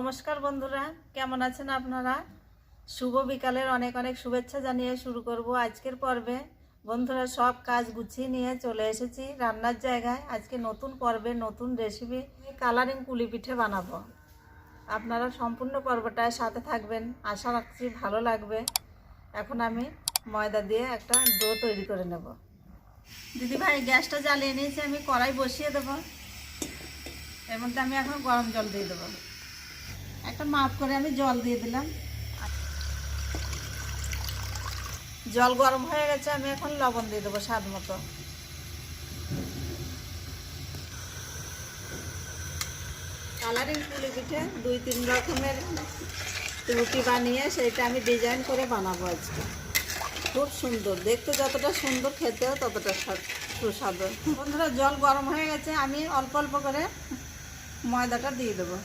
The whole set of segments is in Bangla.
নমস্কার বন্ধুরা, কেমন আছেন আপনারা? শুভ বিকালের অনেক অনেক শুভেচ্ছা জানিয়ে শুরু করব আজকের পর্বে। বন্ধুরা, সব কাজ গুছিয়ে নিয়ে চলে এসেছি রান্নার জায়গায়। আজকে নতুন পর্বে নতুন রেসিপি কালারিং পুলি পিঠে বানাবো। আপনারা সম্পূর্ণ পর্বটায় সাথে থাকবেন, আশা রাখছি ভালো লাগবে। এখন আমি ময়দা দিয়ে একটা ডো তৈরি করে নেব। দিদি ভাই, গ্যাসটা জ্বালিয়ে নিয়েছি, আমি কড়াই বসিয়ে দেবো। এর মধ্যে আমি এখন গরম জল দিয়ে দেবো। একটা মাপ করে আমি জল দিয়ে দিলাম। জল গরম হয়ে গেছে, আমি এখন লবণ দিয়ে দেবো স্বাদ মতো। কালারিং পুলি পিঠে দুই তিন রকমের রুটি বানিয়ে সেটা আমি ডিজাইন করে বানাবো আজকে। খুব সুন্দর, দেখতে যতটা সুন্দর, খেতেও ততটা স্বাদ- সুস্বাদু। বন্ধুরা, জল গরম হয়ে গেছে, আমি অল্প অল্প করে ময়দাটা দিয়ে দেবো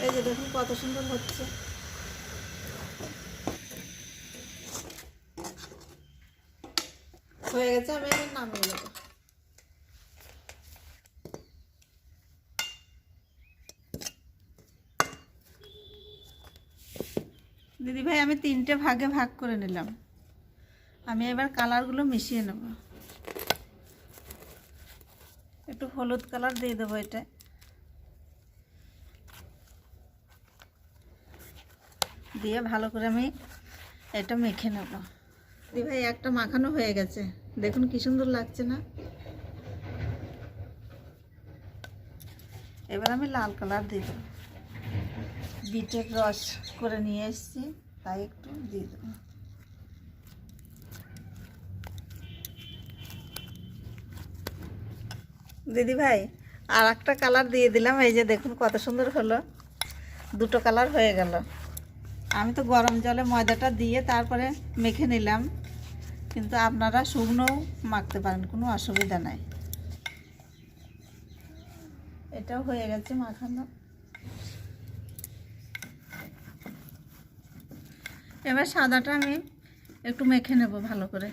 এই যে দেখুন কত সুন্দর হচ্ছে। হয়ে গেছে, আমি নামিয়ে নেব। দিদি ভাই, আমি তিনটে ভাগে ভাগ করে নিলাম। আমি এবার কালারগুলো মিশিয়ে নেব। একটু হলুদ কালার দিয়ে দেবো এটা। দিয়ে ভালো করে আমি এটা মেখে নেব। দিদি ভাই একটা মাখানো হয়ে গেছে। দেখুন কি সুন্দর লাগছে না? এবার আমি লাল কালার দিয়ে দেবো। বিটের রস করে নিয়ে এসেছি তাই একটু দিয়ে দেবো। দিদি ভাই আর একটা কালার দিয়ে দিলাম এই যে দেখুন কত সুন্দর হলো। দুটো কালার হয়ে গেল। আমি তো গরম জলে ময়দাটা দিয়ে তারপরে মেখে নিলাম। কিন্তু আপনারা শুকনোও মাখতে পারেন, কোনো অসুবিধা নাই। এটাও হয়ে গেছে মাখানো। এবার সাদাটা আমি একটু মেখে নেব ভালো করে।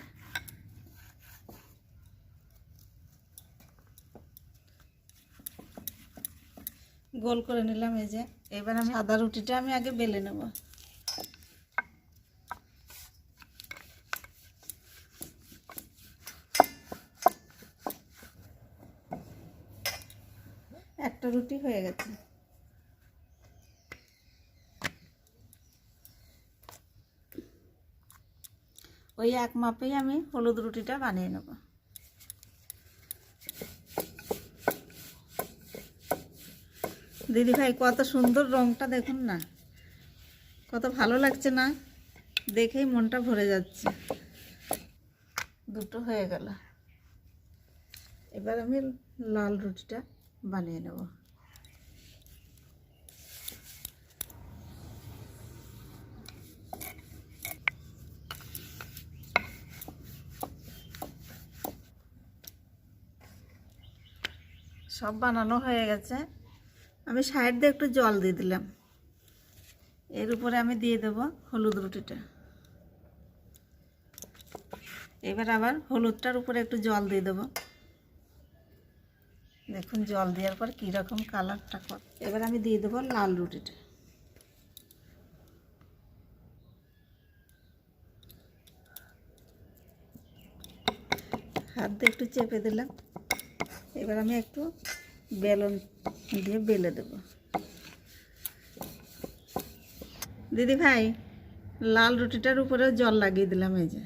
গোল করে নিলাম এই যে। এবার আমি সাদা রুটিটা আমি আগে বেলে নেব। একটা রুটি হয়ে গেছে। ওই এক মাপেই আমি হলুদ রুটিটা বানিয়ে নেব। দিদি ভাই, কত সুন্দর রংটা দেখুন না। কত ভালো লাগছে না? দেখেই মনটা ভরে যাচ্ছে। দুটো হয়ে গেল। এবার আমি লাল রুটিটা বানিয়ে নেব। সব বানানো হয়ে গেছে। আমি সাইড দিয়ে একটু জল দিয়ে দিলাম। এর উপরে আমি দিয়ে দেব হলুদ রুটিটা। এবার আবার হলুদটার উপরে একটু জল দিয়ে দেবো। দেখুন জল দেওয়ার পর কীরকম কালারটা কর এবার আমি দিয়ে দেবো লাল রুটিটা। হাত দিয়ে একটু চেপে দিলাম। এবার আমি একটু বেলন দিয়ে বেলে দেব। দিদি ভাই, লাল রুটিটার উপরে জল লাগিয়ে দিলাম এই যে।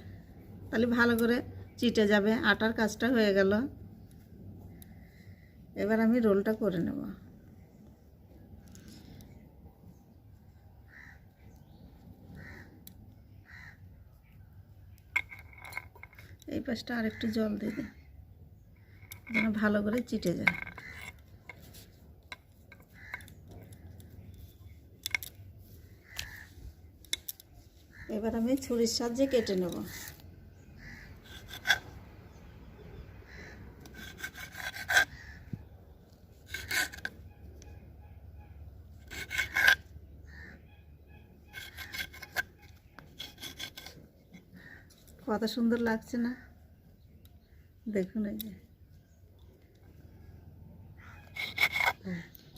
তাহলে ভালো করে চিটে যাবে, আটার কাজটা হয়ে গেল। এবার আমি রোলটা করে নেব। এই পাশটা আরেকটু জল দিয়ে দিই, যেন ভালো করে চিটে যায়। এবার আমি ছুরির সাহায্যে কেটে নেব। কত সুন্দর লাগছে না? দেখুন এই যে।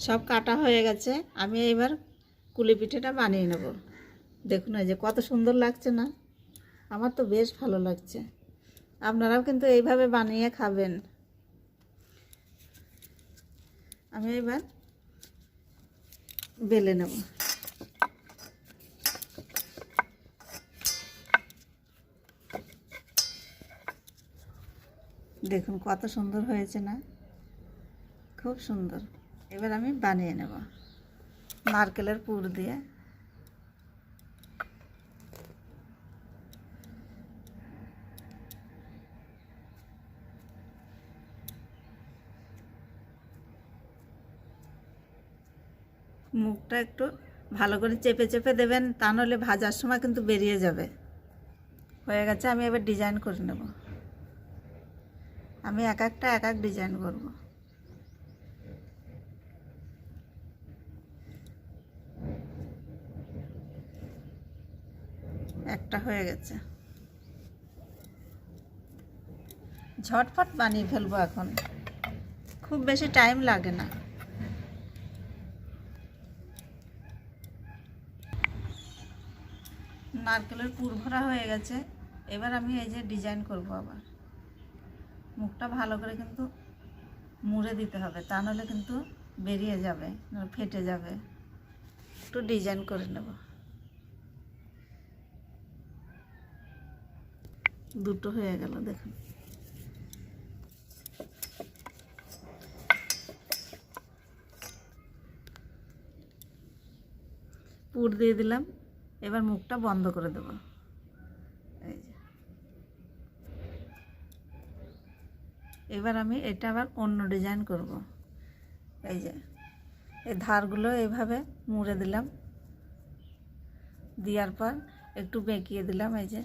সব কাটা হয়ে গেছে। আমি এবার কুলি পিঠেটা বানিয়ে নেব। দেখুন এই যে কত সুন্দর লাগছে না? আমার তো বেশ ভালো লাগছে। আপনারাও কিন্তু এইভাবে বানিয়ে খাবেন। আমি এবার বেলে নেব। দেখুন কত সুন্দর হয়েছে না? খুব সুন্দর। এবার আমি বানিয়ে নেব। নারকেলের পুর দিয়ে। মুখটা একটু ভালো করে চেপে চেপে দেবেন, তা নাহলে ভাজার সময় কিন্তু বেরিয়ে যাবে। হয়ে গেছে, আমি এবার ডিজাইন করে নেব। আমি এক একটা, এক এক ডিজাইন করব। একটা হয়ে গেছে। ঝটফট বানিয়ে ফেলব এখন। খুব বেশি টাইম লাগে না। নারকেলের পুর ভরা হয়ে গেছে। এবার আমি এই যে ডিজাইন করব আবার। মুখটা ভালো করে কিন্তু মুড়ে দিতে হবে, তা নাহলে কিন্তু বেরিয়ে যাবে ফেটে যাবে। একটু ডিজাইন করে নেব। দুটো হয়ে গেল, দেখুন। পুর দিয়ে দিলাম, এবার মুখটা বন্ধ করে দেবো এই যে এবার আমি এটা আবার অন্য ডিজাইন করব। এই যে, এই ধারগুলো এইভাবে মুড়ে দিলাম। দেওয়ার পর একটু বেঁকিয়ে দিলাম, এই যে।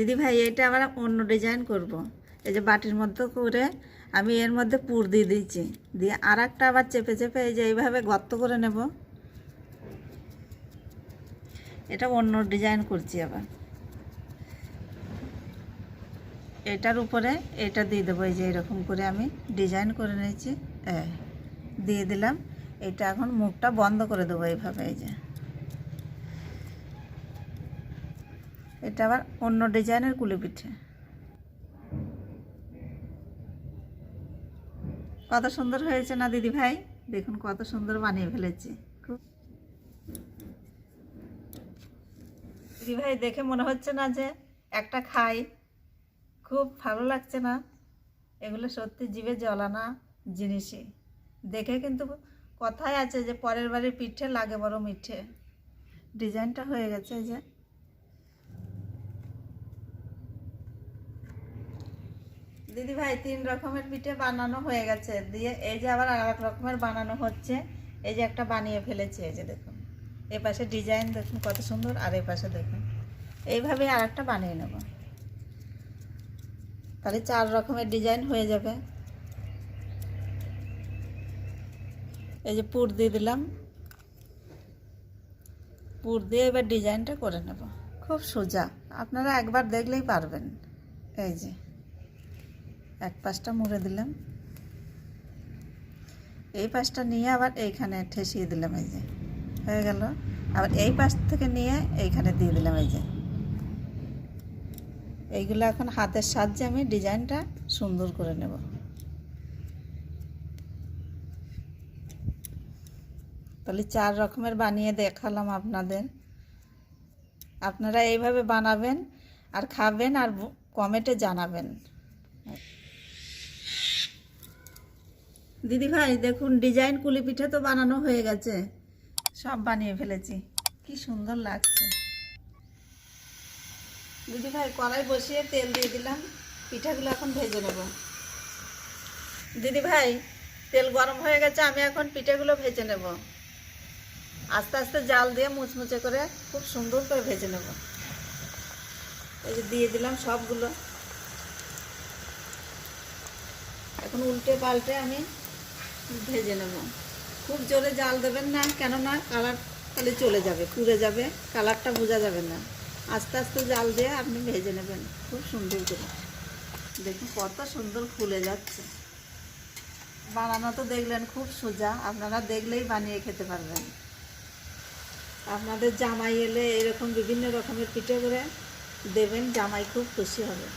দিদি ভাই, এটা আবার অন্য ডিজাইন করব। এই যে বাটির মধ্যে করে আমি এর মধ্যে পুর দিয়ে দিয়েছি। দিয়ে আর একটা আবার চেপে চেপে এই যে এইভাবে গর্ত করে নেব। এটা অন্য ডিজাইন করছি আবার। এটার উপরে এটা দিয়ে দেবো, এই যে এরকম করে আমি ডিজাইন করে নিয়েছি। দিয়ে দিলাম। এটা এখন মুখটা বন্ধ করে দেবো এইভাবে, এই যে। এটা আবার অন্য ডিজাইনের কুলি পিঠে। কত সুন্দর হয়েছে না দিদি ভাই? দেখুন কত সুন্দর বানিয়ে ফেলেছি। দিদি ভাই, দেখে মনে হচ্ছে না যে একটা খাই। খুব ভালো লাগছে না। এগুলো সত্যি জিভে জ্বলানা জিনিসই। দেখে কিন্তু কথাই আছে যে পরের বাড়ির পিঠে লাগে বড় মিঠে। ডিজাইনটা হয়ে গেছে যে। দিদি ভাই, তিন রকমের পিঠে বানানো হয়ে গেছে। দিয়ে এই যে আবার আর রকমের বানানো হচ্ছে। এই যে একটা বানিয়ে ফেলেছে, এই যে দেখুন। এ পাশে ডিজাইন দেখুন কত সুন্দর, আর এই পাশে দেখুন। এইভাবে আর একটা বানিয়ে নেব। তাহলে চার রকমের ডিজাইন হয়ে যাবে। এই যে পুর দিয়ে দিলাম। পুর দিয়ে এবার ডিজাইনটা করে নেব। খুব সোজা। আপনারা একবার দেখলেই পারবেন। এই যে। এক পাশটা মুড়ে দিলাম। এই পাশটা নিয়ে আবার এইখানে ঠেসিয়ে দিলাম এই যে। হয়ে গেল। আবার এই পাশ থেকে নিয়ে এইখানে দিয়ে দিলাম এই যে। এইগুলো এখন হাতের সাহায্যে আমি ডিজাইনটা সুন্দর করে নেব। তাহলে চার রকমের বানিয়ে দেখালাম আপনাদের। আপনারা এইভাবে বানাবেন আর খাবেন আর কমেন্টে জানাবেন। দিদি ভাই, দেখুন, ডিজাইন কুলি পিঠে তো বানানো হয়ে গেছে। সব বানিয়ে ফেলেছি। কি সুন্দর লাগছে। দিদি ভাই, কড়াই বসিয়ে তেল দিয়ে দিলাম। পিঠাগুলো এখন ভেজে নেব। দিদি ভাই, তেল গরম হয়ে গেছে, আমি এখন পিঠাগুলো ভেজে নেব। আস্তে আস্তে জাল দিয়ে মুচমুচে করে খুব সুন্দর করে ভেজে নেব। এই যে দিয়ে দিলাম সবগুলো। এখন উল্টে পাল্টে আমি ভেজে নেব। খুব জোরে জাল দেবেন না, কেননা কালার তাহলে চলে যাবে, পুড়ে যাবে, কালারটা বোঝা যাবে না। আস্তে আস্তে জাল দিয়ে আপনি ভেজে নেবেন, খুব সুন্দর করে। দেখুন কত সুন্দর ফুলে যাচ্ছে। বানানো তো দেখলেন খুব সোজা, আপনারা দেখলেই বানিয়ে খেতে পারবেন। আপনাদের জামাই এলে এরকম বিভিন্ন রকমের পিঠে করে দেবেন, জামাই খুব খুশি হবে।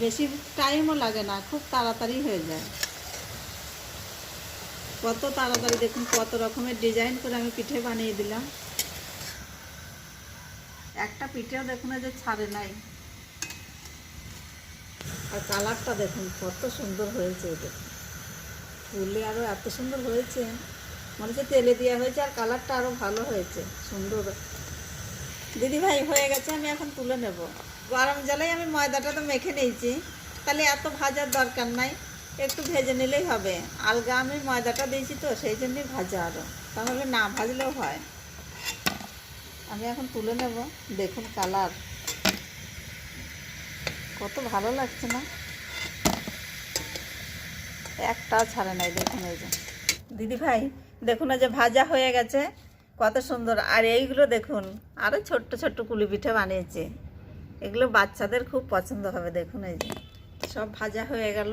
বেশি টাইমও লাগে না, খুব তাড়াতাড়ি হয়ে যায়। কত তাড়াতাড়ি দেখুন, কত রকমের ডিজাইন করে আমি পিঠে বানিয়ে দিলাম। একটা পিঠেও দেখুন যে ছাড়ে নাই। আর কালারটা দেখুন, কত সুন্দর হয়েছে এটা ফুলে আরও এত সুন্দর হয়েছে। মনে হচ্ছে তেলে দেওয়া হয়েছে আর কালারটা আরও ভালো হয়েছে, সুন্দর। দিদি ভাই হয়ে গেছে, আমি এখন তুলে নেব। গরম জলেই আমি ময়দাটা তো মেখে নিয়েছি। তাহলে এত ভাজার দরকার নাই। একটু ভেজে নিলেই হবে। আলগা আমি ময়দাটা দিয়েছি তো, সেই জন্যই ভাজা আরও তাহলে না ভাজলেও হয়। আমি এখন তুলে নেব, দেখুন কালার। কত ভালো লাগছে না? একটাও ছাড়ে নাই, দেখুন এই যে। দিদি ভাই, দেখুন যে ভাজা হয়ে গেছে, কত সুন্দর। আর এইগুলো দেখুন আরও ছোট্ট ছোট্ট কুলি পিঠে বানিয়েছে। এগুলো বাচ্চাদের খুব পছন্দ হবে, দেখুন এই যে। সব ভাজা হয়ে গেল।